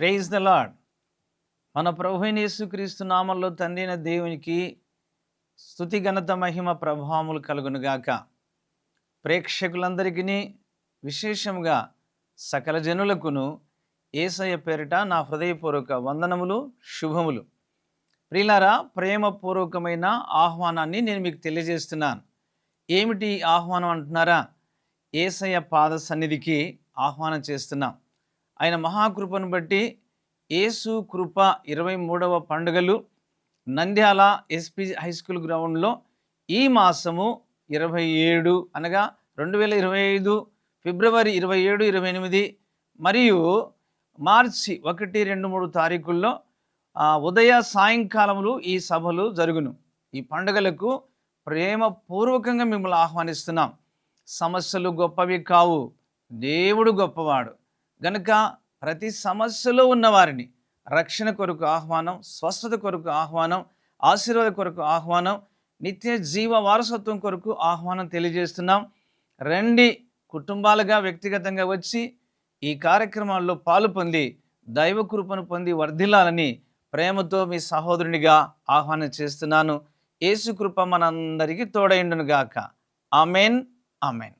Praise the lord మన ప్రభువైన యేసుక్రీస్తు నామంలో తండ్రిన దేవునికి స్థుతి ఘనత మహిమ ప్రభావములు కలుగునుగాక. ప్రేక్షకులందరికీ విశేషంగా సకల జనులకును ఏసయ్య పేరిట నా హృదయపూర్వక వందనములు శుభములు. ప్రియులారా ప్రేమపూర్వకమైన ఆహ్వానాన్ని నేను మీకు తెలియజేస్తున్నాను. ఏమిటి ఆహ్వానం అంటున్నారా? ఏసయ్య పాద సన్నిధికి ఆహ్వానం చేస్తున్నాం. ఆయన మహాకృపను బట్టి యేసు కృప ఇరవై మూడవ పండుగలు నంద్యాల ఎస్పి హై స్కూల్ గ్రౌండ్లో ఈ మాసము ఇరవై ఏడు అనగా రెండు వేల ఇరవై ఐదు ఫిబ్రవరి ఇరవై ఏడు ఇరవై ఎనిమిది మరియు మార్చి ఒకటి రెండు మూడు తారీఖుల్లో ఉదయ సాయంకాలములు ఈ సభలు జరుగును. ఈ పండుగలకు ప్రేమపూర్వకంగా మిమ్మల్ని ఆహ్వానిస్తున్నాం. సమస్యలు గొప్పవి కావు. దేవుడు గొప్పవాడు. గనుక ప్రతి సమస్యలో ఉన్నవారిని రక్షణ కొరకు ఆహ్వానం స్వస్థత కొరకు ఆహ్వానం ఆశీర్వాద కొరకు ఆహ్వానం నిత్య జీవ వారసత్వం కొరకు ఆహ్వానం తెలియజేస్తున్నాం. రండి కుటుంబాలుగా వ్యక్తిగతంగా వచ్చి ఈ కార్యక్రమాల్లో పాలు పొంది దైవ కృపను పొంది వర్ధిల్లాలని ప్రేమతో మీ సహోదరునిగా ఆహ్వానం చేస్తున్నాను. యేసు కృప మనందరికీ తోడైండునుగాక. Amen amen.